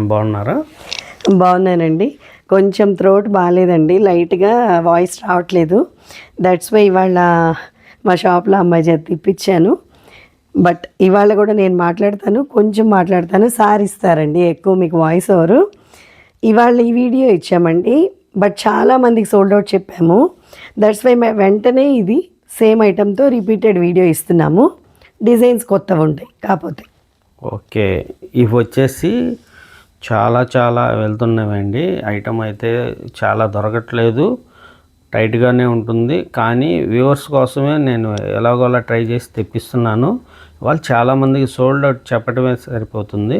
Ma'am బాగున్నారా? బాగున్నానండి. కొంచెం థ్రోట్ బాగాలేదండి లైట్గా వాయిస్ రావట్లేదు. దట్స్ వై ఇవాళ మా షాప్లో అమ్మాయి చేతి తిప్పించాను బట్ ఇవాళ కూడా నేను మాట్లాడతాను. కొంచెం మాట్లాడతాను. సార్ ఇస్తారండి. ఎక్కువ మీకు వాయిస్ ఓవరు. ఇవాళ ఈ వీడియో ఇచ్చామండి. బట్ చాలా మందికి సోల్డ్ అవుట్ చెప్పాము. దట్స్ వై వెంటనే ఇది సేమ్ ఐటెంతో రిపీటెడ్ వీడియో ఇస్తున్నాము. డిజైన్స్ కొత్తవి ఉంటాయి. కాకపోతే. ఓకే. ఇవి వచ్చేసి చాలా చాలా వెళ్తున్నాయండి ఐటమ్ అయితే చాలా దొరకట్లేదు. టైట్గానే ఉంటుంది. కానీ వ్యూవర్స్ కోసమే నేను ఎలాగోలా ట్రై చేసి తెప్పిస్తున్నాను. వాళ్ళు చాలామందికి సోల్డ్ అవుట్ చెప్పడమే సరిపోతుంది.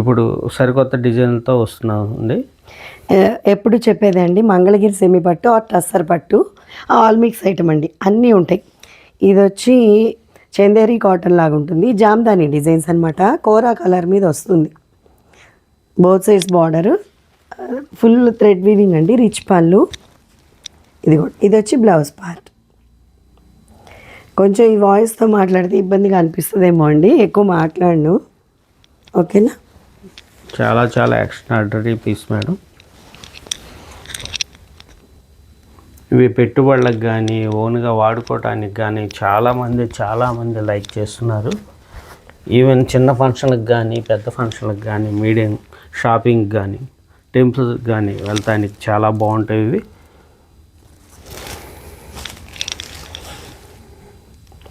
ఇప్పుడు సరికొత్త డిజైన్లతో వస్తున్నామండి. ఎప్పుడు చెప్పేదండి మంగళగిరి సెమి పట్టు ఆ టస్సర్ పట్టు ఆల్ మిక్స్ ఐటమ్ అండి. అన్నీ ఉంటాయి. ఇది వచ్చి చందేరి కాటన్ లాగా ఉంటుంది జామ్దాని డిజైన్స్ అనమాట కోరా కలర్ మీద వస్తుంది. Both sides border. Full thread weaving అండి రిచ్ పళ్ళు. ఇది కూడా ఇది వచ్చి బ్లౌజ్ పార్ట్. కొంచెం ఈ వాయిస్తో మాట్లాడితే ఇబ్బందిగా అనిపిస్తుందేమో అండి ఎక్కువ మాట్లాడను. ఓకేనా? చాలా చాలా ఎక్స్ట్రాడరీ పీస్ మేడం ఇవి పెట్టుబడులకు కానీ ఓన్గా వాడుకోవటానికి కానీ చాలామంది చాలామంది లైక్ చేస్తున్నారు. ఈవెన్ చిన్న ఫంక్షన్లకు కానీ పెద్ద ఫంక్షన్లకు కానీ మీడియం షాపింగ్ కానీ టెంపుల్కి కానీ వెళ్తానికి చాలా బాగుంటాయి ఇవి.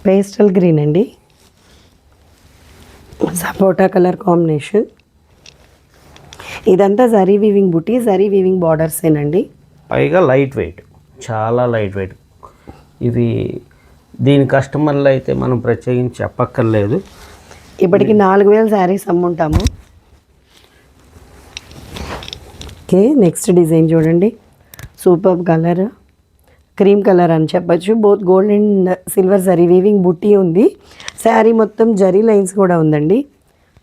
పేస్టల్ గ్రీన్ అండి. సపోటా కలర్ కాంబినేషన్. ఇదంతా జరీ వీవింగ్ బుటీ జరీ వీవింగ్ బార్డర్సేనండి పైగా లైట్ వెయిట్ చాలా లైట్ వెయిట్. ఇది దీని కస్టమర్లు అయితే మనం ప్రత్యేకించి చెప్పక్కర్లేదు. ఇప్పటికి నాలుగు వేల శారీస్ అమ్ముంటాము. ఓకే నెక్స్ట్ డిజైన్ చూడండి. సూపర్ కలర్ క్రీమ్ కలర్ అని చెప్పచ్చు. Both gold and silver zari weaving butti ఉంది. శారీ మొత్తం జరీ లైన్స్ కూడా ఉందండి.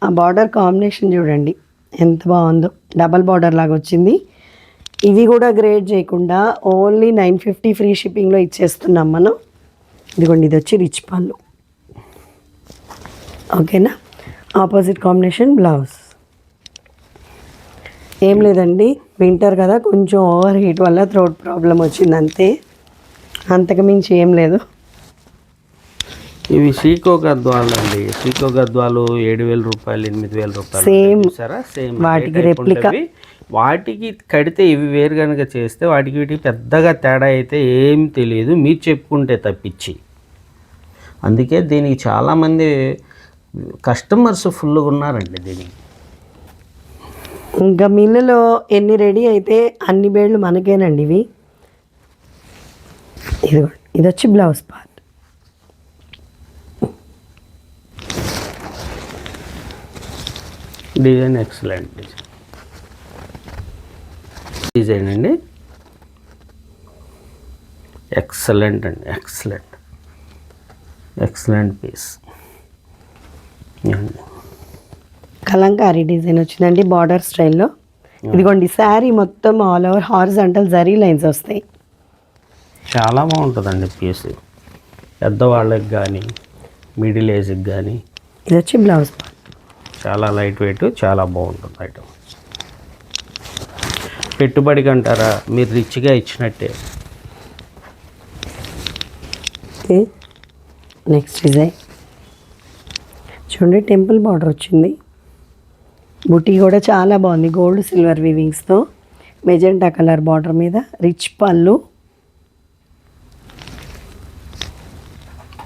ఆ బార్డర్ కాంబినేషన్ చూడండి. ఎంత బాగుందో. డబల్ బార్డర్ లాగా వచ్చింది. ఇవి కూడా గ్రేడ్ చేయకుండా ఓన్లీ నైన్ ఫిఫ్టీ ఫ్రీ షిప్పింగ్లో ఇచ్చేస్తున్నాం మనం. ఇదిగోండి ఇది వచ్చి రిచ్ పళ్ళు ఓకేనా ఆపోజిట్ కాంబినేషన్ బ్లౌజ్ ఏం లేదండి. వింటర్ కదా కొంచెం ఓవర్ హీట్ వల్ల థ్రోట్ ప్రాబ్లం వచ్చింది అంతే. అంతకు మించి ఏం లేదు. ఇవి సీకో గద్వాలు అండి. సీకో గద్వాలు ఏడు వేల రూపాయలు ఎనిమిది వేల రూపాయలు Same. చూసారా? సేమ్ వాటికి replica. వాటికి కడితే ఇవి వేరు కనుక చేస్తే వాటికి వీటికి పెద్దగా తేడా అయితే ఏం తెలియదు. మీరు చెప్పుకుంటే తప్పించి. అందుకే దీనికి చాలామంది కస్టమర్స్ ఫుల్గా ఉన్నారండి దీనికి. ఇంకా మిల్లులో ఎన్ని రెడీ అయితే అన్ని బేళ్ళు మనకేనండి ఇవి. ఇది ఇది వచ్చి blouse part. Design excellent design. Design అండి. ఎక్సలెంట్ అండి excellent. Excellent piece. Kalamkari design వచ్చిందండి బార్డర్ స్టైల్లో. ఇదిగోండి శారీ మొత్తం all over horizontal zari lines వస్తాయి. చాలా బాగుంటుందండి పీస్ పెద్దవాళ్ళకి కానీ మిడిల్ ఏజ్కి కానీ ఇది వచ్చి బ్లౌజ్ చాలా లైట్ వెయిట్ చాలా బాగుంటుంది ఐటమ్ పెట్టుబడికి అంటారా మీరు రిచ్గా ఇచ్చినట్టే. నెక్స్ట్ డిజైన్ చూడండి టెంపుల్ బార్డర్ వచ్చింది. బుటీ కూడా చాలా బాగుంది. గోల్డ్ సిల్వర్ వీవింగ్స్తో మెజెంటా కలర్ బార్డర్ మీద రిచ్ పళ్ళు.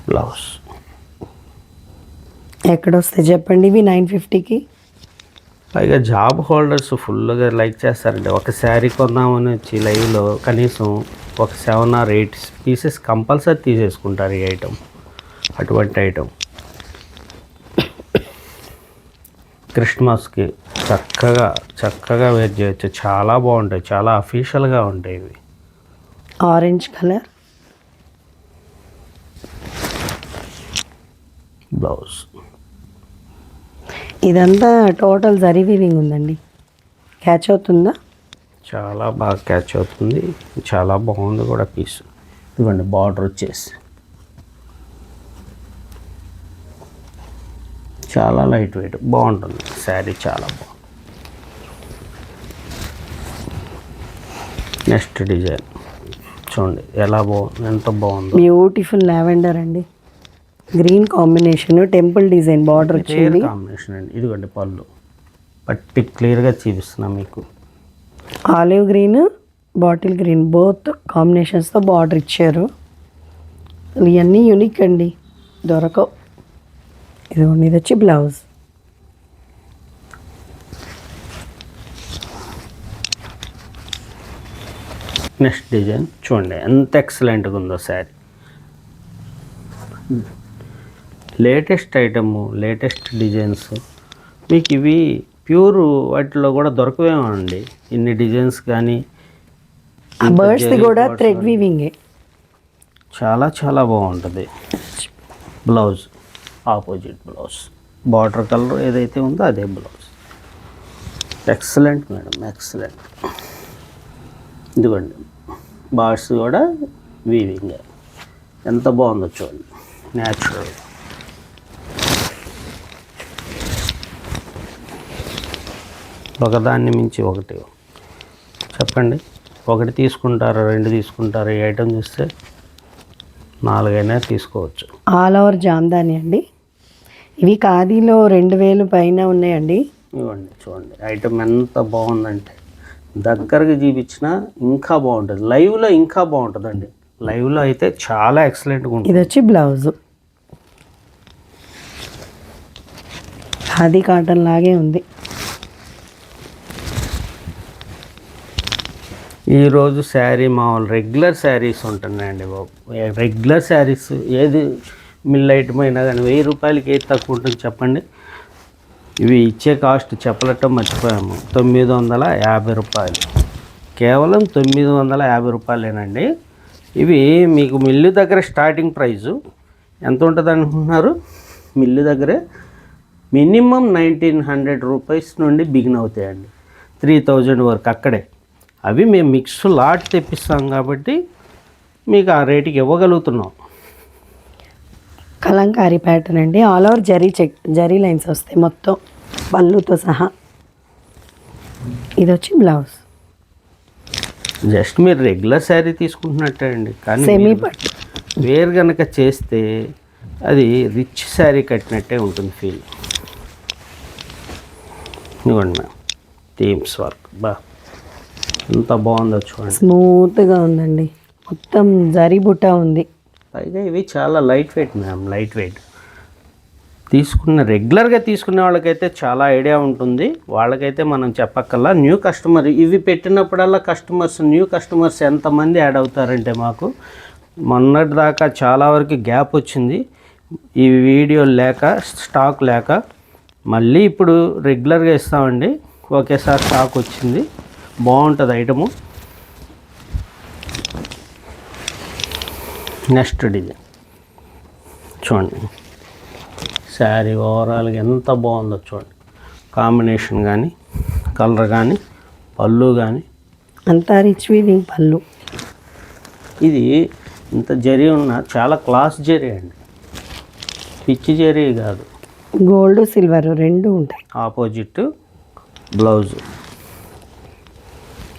బ్లౌజ్ ఎక్కడొస్తే చెప్పండి ఇవి నైన్ ఫిఫ్టీకి? పైగా జాబ్ హోల్డర్స్ ఫుల్గా లైక్ చేస్తారండి. ఒక శారీ కొందామని వచ్చి లైవ్లో కనీసం ఒక seven or eight pieces compulsory తీసేసుకుంటారు ఈ ఐటమ్ అటువంటి ఐటమ్ క్రిస్మస్కి చక్కగా చక్కగా వేర్ చేయొచ్చు. చాలా బాగుంటాయి. చాలా అఫీషియల్గా ఉంటాయి ఇవి. Orange colour. బ్లౌజ్. ఇదంతా టోటల్ జరీ వీవింగ్ ఉందండి. క్యాచ్ అవుతుందా? చాలా బాగా క్యాచ్ అవుతుంది. చాలా బాగుంది కూడా పీస్. ఇవ్వండి బార్డర్ వచ్చేసి. చాలా లైట్ వెయిట్. బాగుంటుంది. శారీ చాలా బాగుంది నెక్స్ట్ డిజైన్. చూడండి ఎలా బాగుంది ఎంత బాగుంది. బ్యూటిఫుల్ లావెండర్ అండి. Green combination temple design border వచ్చింది కాంబినేషన్ అండి. ఇదిగోండి పళ్ళు. పర్టిక్యులర్గా చూపిస్తున్నా మీకు. Olive green bottle green. Both కాంబినేషన్స్తో border ఇచ్చారు. ఇవన్నీ యూనిక్ అండి. దొరకవు. ఇదిగోండి ఇది వచ్చి బ్లౌజ్. నెక్స్ట్ డిజైన్ చూడండి. ఎంత ఎక్సలెంట్గా ఉందో sari. Latest item latest designs. మీకు ఇవి ప్యూర్ వాటిలో కూడా దొరకవేమో అండి ఇన్ని డిజైన్స్ కానీ ఆ బర్డ్స్ది కూడా థ్రెడ్ వీవింగే చాలా చాలా బాగుంటుంది. Blouse. Opposite blouse. Border colour ఏదైతే ఉందో అదే బ్లౌజ్. Excellent madam excellent. ఇదిగోండి బార్డ్స్ కూడా వీవింగ్ ఎంత బాగుందో చూడండి న్యాచురల్ ఒకదాన్ని మించి ఒకటి. చెప్పండి ఒకటి తీసుకుంటారా రెండు తీసుకుంటారా ఈ చూస్తే నాలుగైనా తీసుకోవచ్చు. ఆల్ ఓవర్ జామ్దాని అండి. ఇవి ఖాదీలో రెండు వేలు పైన ఉన్నాయండి. ఇవ్వండి చూడండి. ఐటమ్ ఎంత బాగుందంటే దగ్గరగా చూపించినా ఇంకా బాగుంటుంది. లైవ్లో ఇంకా బాగుంటుందండి. లైవ్లో అయితే చాలా ఎక్సలెంట్గా ఉంటుంది. ఇది వచ్చి బ్లౌజ్. ఖాదీ కాటన్ లాగే ఉంది. ఈరోజు శారీ మామూలు రెగ్యులర్ శారీస్ ఉంటున్నాయండి బాబు. రెగ్యులర్ శారీస్ ఏది మిల్ ఐటమ్ అయినా కానీ వెయ్యి రూపాయలకి ఏది తక్కువ ఉంటుంది చెప్పండి. ఇవి ఇచ్చే కాస్ట్ చెప్పలటం మర్చిపోయాము. తొమ్మిది వందల యాభై రూపాయలు. కేవలం తొమ్మిది వందల యాభై రూపాయలేనండి. ఇవి మీకు మిల్లు దగ్గర స్టార్టింగ్ ప్రైజు ఎంత ఉంటుంది అనుకుంటున్నారు? మిల్లు దగ్గరే మినిమం నైన్టీన్ హండ్రెడ్ రూపీస్ నుండి బిగిన్ అవుతాయండి. త్రీ థౌజండ్ వరకు అక్కడే. అవి మేము మిక్స్ లాట్ తెప్పిస్తాం కాబట్టి మీకు ఆ రేటుకి ఇవ్వగలుగుతున్నాం. కలంకారీ ప్యాటర్న్ అండి. All over zari check zari lines వస్తాయి మొత్తం. పళ్ళుతో సహా. ఇది వచ్చి బ్లౌజ్ జస్ట్ మీరు రెగ్యులర్ శారీ తీసుకుంటున్నట్టే అండి. కానీ సెమీ పట్టు. వేరు కనుక చేస్తే అది రిచ్ శారీ కట్టినట్టే ఉంటుంది ఫీల్ ఇవ్వండి మ్యామ్ థీమ్స్ వర్క్ బా. ఎంత బాగుందో చూడండి. స్మూత్గా ఉందండి. మొత్తం జరీ బుట్ట ఉంది. పైగా ఇవి చాలా light weight ma'am light weight తీసుకున్న రెగ్యులర్గా తీసుకునే వాళ్ళకైతే చాలా ఐడియా ఉంటుంది. వాళ్ళకైతే మనం చెప్పక్కల్లా న్యూ కస్టమర్ ఇవి పెట్టినప్పుడల్లా కస్టమర్స్ న్యూ కస్టమర్స్ ఎంతమంది యాడ్ అవుతారంటే మాకు మొన్నటి దాకా చాలా వరకు గ్యాప్ వచ్చింది. ఈ వీడియో లేక స్టాక్ లేక మళ్ళీ ఇప్పుడు రెగ్యులర్గా ఇస్తామండి. ఒకేసారి స్టాక్ వచ్చింది. బాగుంటుంది ఐటము నెక్స్ట్ డిజైన్. చూడండి. శారీ ఓవరాల్గా ఎంత బాగుందో చూడండి. కాంబినేషన్ కానీ కలర్ కానీ పళ్ళు కానీ అంతా రిచ్ వీవింగ్ పళ్ళు. ఇది ఇంత జరీ ఉన్న చాలా క్లాస్ జరీ అండి. పిచ్చి జరీ కాదు. గోల్డ్ సిల్వర్ రెండు ఉంటాయి. Opposite blouse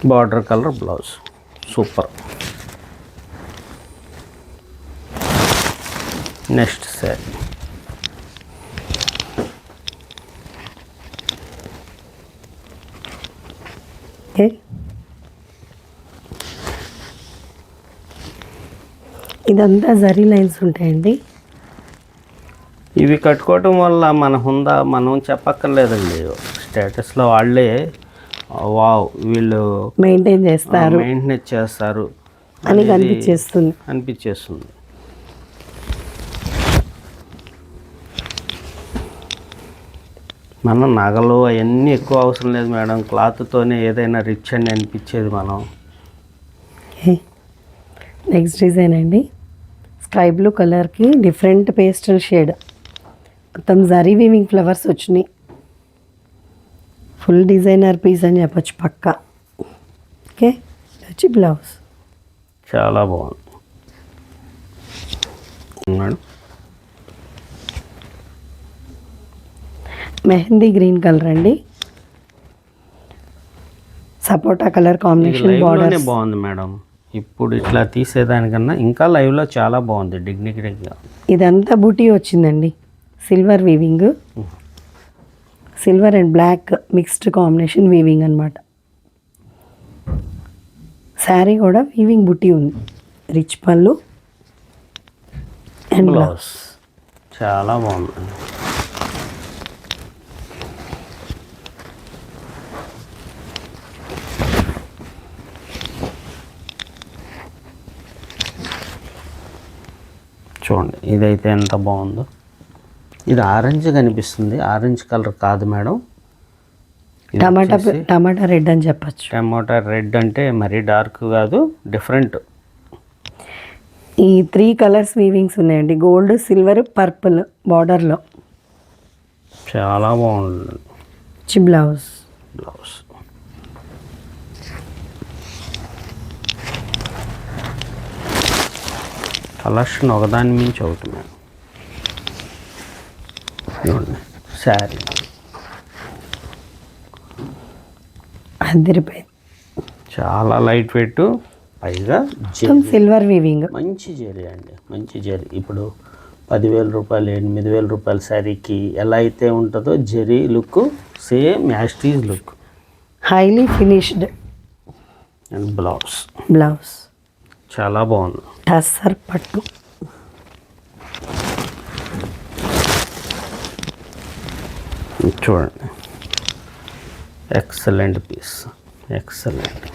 border colour blouse super next sari okay ఇదంతా జరీ లైన్స్ ఉంటాయండి. ఇవి కట్టుకోవటం వల్ల మన హుందా మనం చెప్పక్కర్లేదండి. స్టేటస్లో వాళ్ళే వావ్ వీళ్ళు మెయింటైన్ చేస్తారు. మెయింటెనెన్స్ చేస్తారు అని అనేది కనిపించేస్తుంది. అనిపించేస్తుంది. మనం నగలు అవన్నీ ఎక్కువ అవసరం లేదు మేడం. క్లాత్తోనే ఏదైనా రిచ్ అని అనిపించేది మనం. నెక్స్ట్ డిజైన్ అండి. స్కై బ్లూ కలర్కి డిఫరెంట్ పేస్టల్ షేడ్. మొత్తం జరీ వీవింగ్ ఫ్లవర్స్ వచ్చినాయి. ఫుల్ డిజైనర్ పీస్ అని చెప్పొచ్చు పక్క. ఓకే వచ్చి బ్లౌజ్ చాలా బాగుంది. ఉన్నాడు మెహందీ గ్రీన్ కలర్ అండి. సపోటా కలర్ కాంబినేషన్ బార్డర్ బాగుంది మేడం. ఇప్పుడు ఇట్లా తీసేదానికన్నా ఇంకా లైవ్లో చాలా బాగుంది డిగ్నిటీగా ఇదంతా బూటీ వచ్చిందండి. Silver weaving silver and black mixed combination weaving అన్నమాట. శారీ కూడా వీవింగ్ బుట్టి ఉంది. రిచ్ పళ్ళు. అండ్ బ్లౌజ్ చాలా బాగుంది చూడండి ఇదైతే ఎంత బాగుందో. ఇది ఆరెంజ్ కనిపిస్తుంది. ఆరెంజ్ కలర్ కాదు మేడం. టమాటా టమాటా రెడ్ అని చెప్పచ్చు. టమాటా రెడ్ అంటే మరీ డార్క్ కాదు డిఫరెంట్. ఈ త్రీ కలర్స్ వీవింగ్స్ ఉన్నాయండి. గోల్డ్ సిల్వర్ పర్పుల్ బార్డర్లో. చాలా బాగుంది. చి బ్లౌజ్. బ్లౌజ్. కలెక్షన్ ఒకదాని మించి ఒకటి మేడం చూడండి. శారీ. అదిరిపోయింది చాలా లైట్ వెయిట్ పైగా సిల్వర్ వీవింగ్ మంచి జెరీ అండి. మంచి జెరీ ఇప్పుడు పదివేల రూపాయలు ఎనిమిది వేల రూపాయల శారీకి ఎలా అయితే ఉంటుందో zari look same యాస్టీజ్ look highly finished and blouse blouse చాలా బాగుంది. టస్సర్ పట్టు. చూడండి. ఎక్సలెంట్ పీస్ ఎక్సలెంట్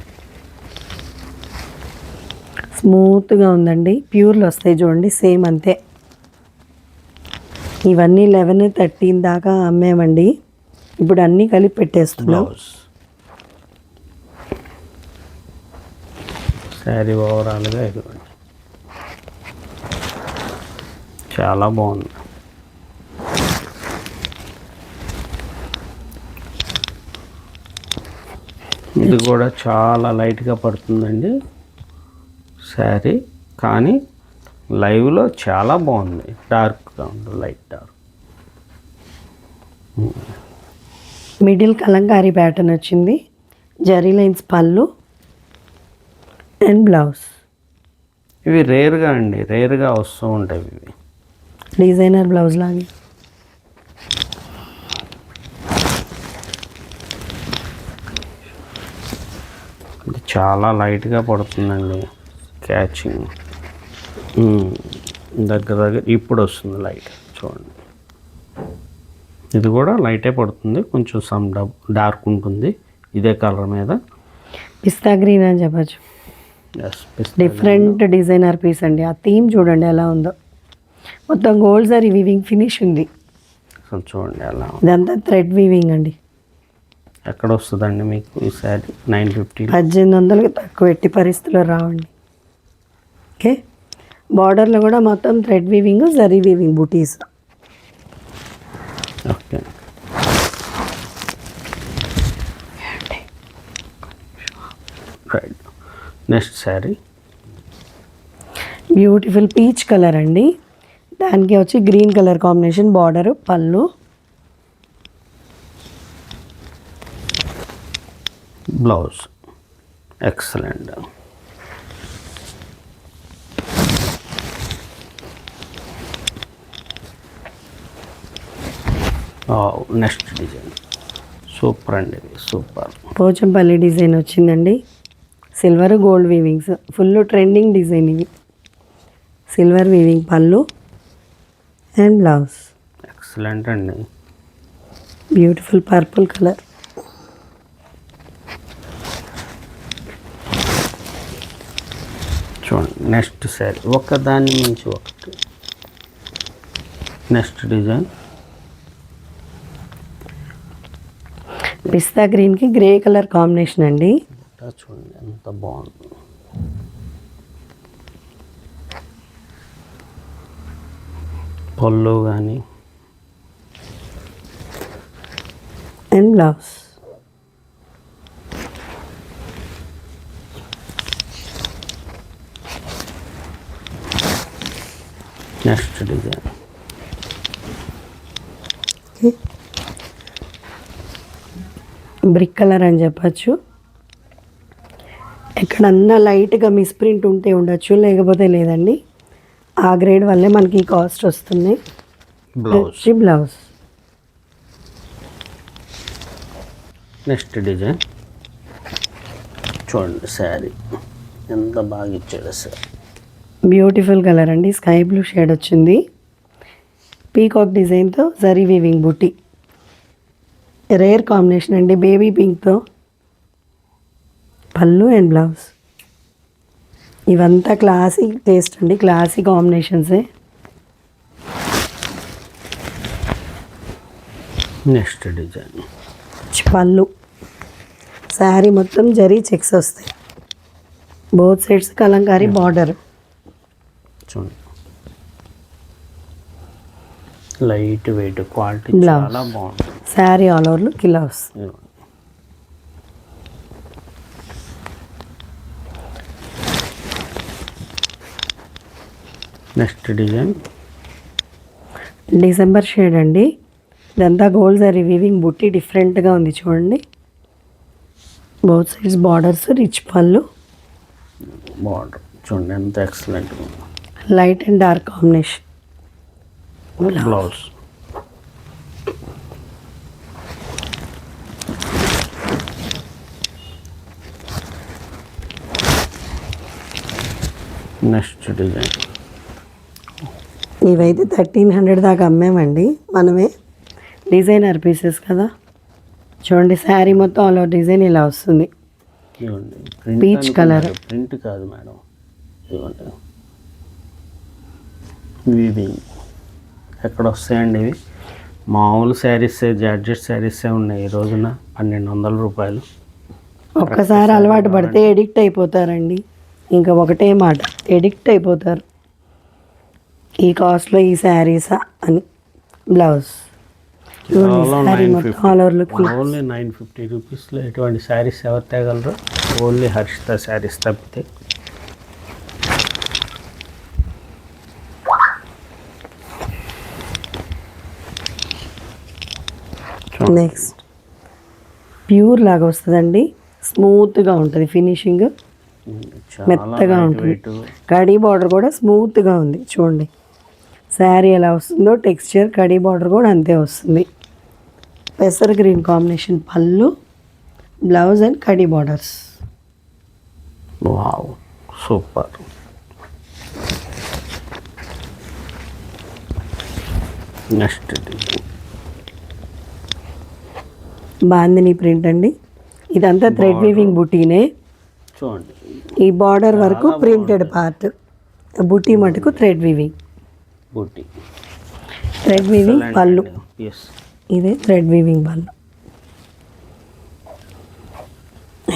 స్మూత్గా ఉందండి. ప్యూర్లు వస్తాయి చూడండి. సేమ్ అంతే. ఇవన్నీ లెవెన్ థర్టీన్ దాకా అమ్మేమండి. ఇప్పుడు అన్నీ కలిపి పెట్టేస్తున్నాం. శారీ ఓవరాల్గా ఇదిగోండి. చాలా బాగుంది. ఇది కూడా చాలా లైట్గా పడుతుందండి. శారీ. కానీ లైవ్లో చాలా బాగుంది. డార్క్గా ఉంది light dark. Middle kalamkari pattern వచ్చింది. Zari lines pallu and blouse. ఇవి రేర్గా అండి. రేర్గా వస్తూ ఉంటాయి ఇవి. డిజైనర్ బ్లౌజ్ లాగే. ఇది చాలా లైట్గా పడుతుందండి క్యాచింగ్. దగ్గర దగ్గర ఇప్పుడు వస్తుంది లైట్. చూడండి. ఇది కూడా లైటే పడుతుంది. కొంచెం సమ్ డార్క్ ఉంటుంది. ఇదే కలర్ మీద. పిస్తా గ్రీన్ అని చెప్పచ్చు. డిఫరెంట్ డిజైనర్ పీస్ అండి. ఆ థీమ్ చూడండి ఎలా ఉందో. మొత్తం గోల్డ్ సారీ వీవింగ్ ఫినిష్ ఉంది. చూడండి ఉంది. ఇదంతా థ్రెడ్ వీవింగ్ అండి. ఎక్కడ వస్తుందండి మీకు ఈ శారీ నైన్ ఫిఫ్టీ పద్దెనిమిది వందలకి తక్కువ ఎట్టి పరిస్థితుల్లో రావండి. ఓకే? బార్డర్లో కూడా మొత్తం thread weaving zari weaving butis okay. Right next sari beautiful peach colour అండి. దానికి వచ్చి green colour combination border pallu. Blouse. Excellent. Next design. Super అండి సూపర్. పోచంపల్లి డిజైన్ వచ్చిందండి. Silver gold weavings full trending design ఇవి silver weaving pallu. And blouse excellent అండి. Beautiful purple colour చూడండి next sari ఒకదాని నుంచి ఒకటి. నెక్స్ట్ డిజైన్ పిస్తా గ్రీన్కి గ్రే కలర్ కాంబినేషన్ అండి. చూడండి ఎంత బాగుంది. పళ్ళు కానీ and blouse next design brick colour అని చెప్పచ్చు. ఇక్కడ అన్న లైట్గా మిస్ప్రింట్ ఉంటే ఉండొచ్చు లేకపోతే లేదండి. ఆ గ్రేడ్ వల్లే మనకి ఈ కాస్ట్ వస్తుంది. బ్లౌజ్ బ్లౌజ్ నెక్స్ట్ డిజైన్ చూడండి శారీ ఎంత బాగా ఇచ్చాడు సార్. బ్యూటిఫుల్ కలర్ అండి. స్కై బ్లూ షేడ్ వచ్చింది. పీకాక్ డిజైన్తో zari weaving butti rare combination అండి. బేబీ పింక్తో పళ్ళు అండ్ బ్లౌజ్ ఇవంతా క్లాసిక్ టేస్ట్ అండి క్లాసిక్ కాంబినేషన్సే నెక్స్ట్ డిజైన్ పళ్ళు. శారీ మొత్తం జరీ చెక్స్ వస్తాయి. బోత్ సైడ్స్ కలంకారీ బార్డర్ చూడండి. Light weight quality. చాలా బాగుంటుంది శారీ ఆల్ ఓవర్ లుక్ ఇలా వస్తుంది. Next design. డిసెంబర్ షేడ్ అండి. ఇదంతా గోల్డ్ జరీ వీవింగ్ బుట్టి డిఫరెంట్గా ఉంది చూడండి. Both sides borders rich pallu. Border. చూడండి ఎంత excellent light and dark combination. Blouse. Next design. ఇవైతే థర్టీన్ హండ్రెడ్ దాకా అమ్మామండి. మనమే డిజైనర్ పీసెస్ కదా. చూడండి శారీ మొత్తం ఆల్ ఓవర్ డిజైన్ ఇలా వస్తుంది. Peach colour. ప్రింట్ కాదు మేడం. వీవింగ్ ఎక్కడ వస్తాయండి ఇవి? మామూలు శారీస్ జార్జెట్ శారీసే ఉన్నాయి ఈ రోజున? పన్నెండు వందల రూపాయలు. ఒక్కసారి అలవాటు పడితే ఎడిక్ట్ అయిపోతారండి. ఇంకా ఒకటే మాట ఎడిక్ట్ అయిపోతారు. ఈ కాస్ట్లో ఈ శారీసా అని blouse. All over look only nine fifty రూపీస్లో ఎటువంటి శారీస్ ఎవరు తేగలరు? ఓన్లీ హర్షిత శారీస్ తప్పితే. నెక్స్ట్ ప్యూర్ లాగా వస్తుందండి. స్మూత్గా ఉంటుంది ఫినిషింగ్. మెత్తగా ఉంటుంది. కడీ బార్డర్ కూడా స్మూత్గా ఉంది. చూడండి. శారీ ఎలా వస్తుందో టెక్స్చర్ కడీ బార్డర్ కూడా అంతే వస్తుంది. పెసర్ green combination pallu blouse and khadi borders. Wow super. Next bandhani print అండి. ఇదంతా థ్రెడ్ వీవింగ్ బుటీనే. చూడండి. ఈ బార్డర్ వరకు ప్రింటెడ్ పార్ట్. బుటీ మటుకు thread weaving. Buti. Thread weaving pallu. Yes ఇదే thread weaving pallu.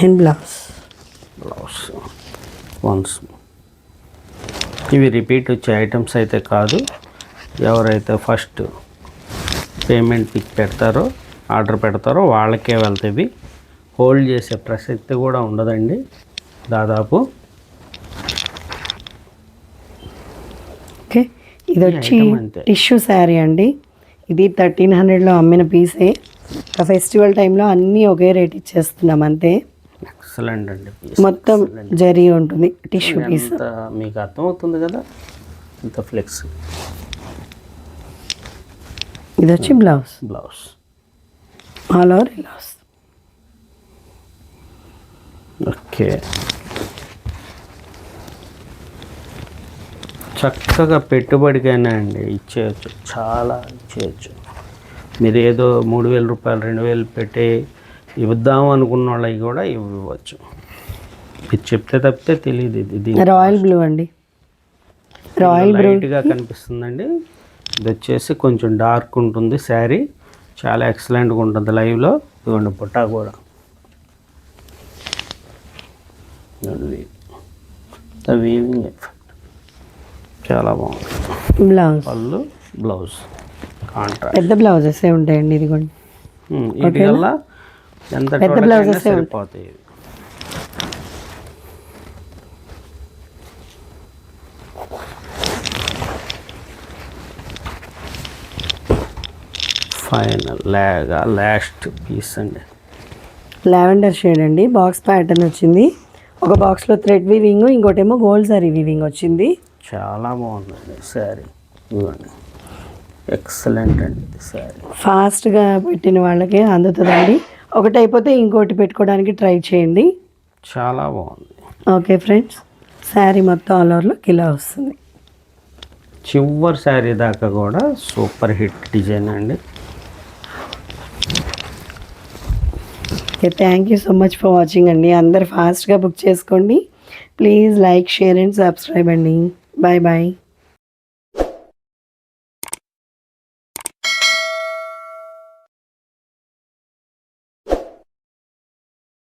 And blouse blouse once ఇవి రిపీట్ వచ్చే items అయితే కాదు. ఎవరైతే ఫస్ట్ పేమెంట్ పిక్ పెడతారో ఆర్డర్ పెడతారో వాళ్ళకే వెళ్తాయి హోల్డ్ చేసే ప్రసక్తి కూడా ఉండదండి. దాదాపు ఓకే ఇది వచ్చి. టిష్యూ శారీ అండి. ఇది థర్టీన్ హండ్రెడ్లో అమ్మిన పీసే ఫెస్టివల్ టైంలో అన్నీ ఒకే రేట్ ఇచ్చేస్తున్నాం అంతే. ఎక్సలెంట్ అండి. మొత్తం జరీ ఉంటుంది టిష్యూ పీస్ మీకు అర్థమవుతుంది కదా? ఇంత ఫ్లెక్స్ ఇది వచ్చి బ్లౌజ్ బ్లౌజ్ ఆల్ ఓవర్ వస్తుంది ఓకే చక్కగా పెట్టుబడికైనా అండి ఇచ్చేయచ్చు. చాలా ఇచ్చేయచ్చు. మీరు ఏదో మూడు వేల రూపాయలు రెండు వేలు పెట్టి ఇద్దాం అనుకున్న వాళ్ళకి కూడా ఇవ్వచ్చు. ఇది చెప్తే తప్పితే తెలియదు ఇది రాయల్ బ్లూ అండి. రాయల్ బ్లూ లైట్గా కనిపిస్తుందండి. ఇది వచ్చేసి కొంచెం డార్క్ ఉంటుంది శారీ. చాలా ఎక్సలెంట్గా ఉంటుంది లైవ్లో. ఇదిగోండి పుట్టా కూడా. వీవింగ్ ఎఫెక్ట్ చాలా బాగుంది. బ్లౌజ్ పళ్ళు బ్లౌజ్ కాంట్రాక్ట్ పెద్ద బ్లౌజెస్ ఉంటాయండి ఇది కూడా? ఇది వల్ల ఎంత పెద్ద ఉంటాయి. సరిపోతాయి. ఫైనల్ లాగా లాస్ట్ పీస్ అండి. లావెండర్ షేడ్ అండి. బాక్స్ ప్యాటర్న్ వచ్చింది. ఒక బాక్స్లో థ్రెడ్ వీవింగ్ ఇంకోటేమో గోల్డ్ సారీ వీవింగ్ వచ్చింది. చాలా బాగుందండి శారీ. ఇవ్వండి ఎక్సలెంట్ అండి శారీ. ఫాస్ట్గా పెట్టిన వాళ్ళకి అందుతుందండి. ఒకటి అయిపోతే ఇంకోటి పెట్టుకోవడానికి ట్రై చేయండి. చాలా బాగుంది. ఓకే ఫ్రెండ్స్ శారీ మొత్తం ఆల్ ఓవర్లో కిలో వస్తుంది. చివరి శారీ దాకా కూడా సూపర్ హిట్ డిజైన్ అండి. Okay thank you so much for watching అండి. అందరు ఫాస్ట్గా బుక్ చేసుకోండి. Please like share and subscribe అండి. Bye-bye.